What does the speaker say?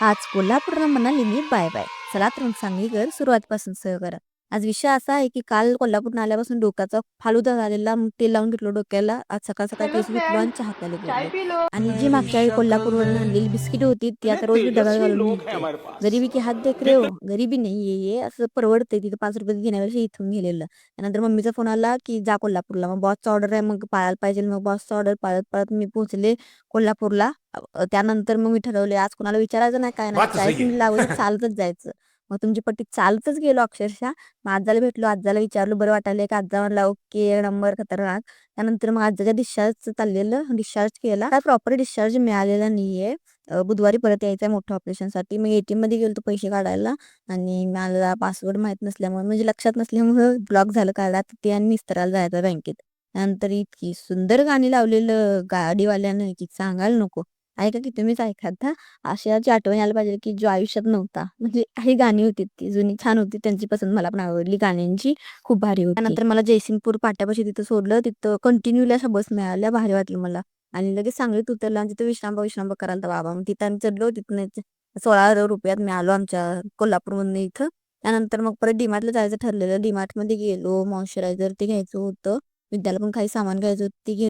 आज कोल्हापूरला म्हणाली मी बाय बाय. चला तर मग सांगली कर सुरुवातपासून सह करा आज विषय असा आहे की काल कोल्हापूर आल्यापासून डोक्याचा फालुदा झालेला तेल लावून घेतलो डोक्याला. आज सकाळ सकाळ friends, चहा प्यायला गेलो. आणि जी मागच्या वेळी कोल्हापूरवरून आणलेली बिस्किट होती ती आता रोज डब्यात घालून गरीबी की हात देख रे हो? गरीबी नाही ये असं परवडते तिथं पाच रुपये घेण्यापेक्षा इथून गेलेलं. त्यानंतर मम्मीचा फोन आला की जा कोल्हापूरला. मग बॉसचा ऑर्डर आहे मग पाळायला पाहिजे. मग बॉसचा ऑर्डर पाळत पाळत मी पोहोचले कोल्हापूरला. त्यानंतर मग मी ठरवले आज कोणाला विचारायचं नाही काय नाही. चाळीस. मिनिट चालतच जायचं. मग तुमची पट्टी चालतच गेलो अक्षरशः. मग आजाला भेटलो आजाला विचारलो बरं वाटायला का? आजा म्हणला ओके नंबर खतरनाक. त्यानंतर मग आजाच्या डिस्चार्ज चाललेलं डिस्चार्ज केला. काय प्रॉपर डिस्चार्ज मिळालेला नाहीये. बुधवारी परत यायचं आहे मोठ्या ऑपरेशनसाठी मग एटीएममध्ये गेलो पैसे काढायला आणि मला पासवर्ड माहीत नसल्यामुळे म्हणजे लक्षात नसल्यामुळे ब्लॉक झालं काढला. ते आणि निस्तराला जायचं बँकेत. त्यानंतर इतकी सुंदर गाणी लावलेलं गाडीवाल्यानं की सांगायला नको. ऐका की तुम्हीच ऐका आता अशाची आठवण यायला पाहिजे की जो आयुष्यात नव्हता. म्हणजे ही गाणी होती ती जुनी छान होती त्यांची पसंत मला पण आवडली गाण्यांची. खूप भारी होती. त्यानंतर मला जयसिंगपूर पाट्यापाशी तिथं सोडलं तिथं कंटिन्यूली अशा बस मिळाल्या भारी वाटलं मला. आणि लगेच सांगलीत उतरलं आणि तिथं विश्राम विश्रांबा करायला बाबा मग तिथं आम्ही चढलो तिथनं सोळा रुपयात मी आलो आमच्या कोल्हापूरमधून इथं. त्यानंतर मग परत डीमार्टला जायचं ठरलेलं. डीमार्टमध्ये गेलो मॉइश्चरायझर ते घ्यायचं होतं. विद्याला पण काही सामान घ्यायचं होतं ते घे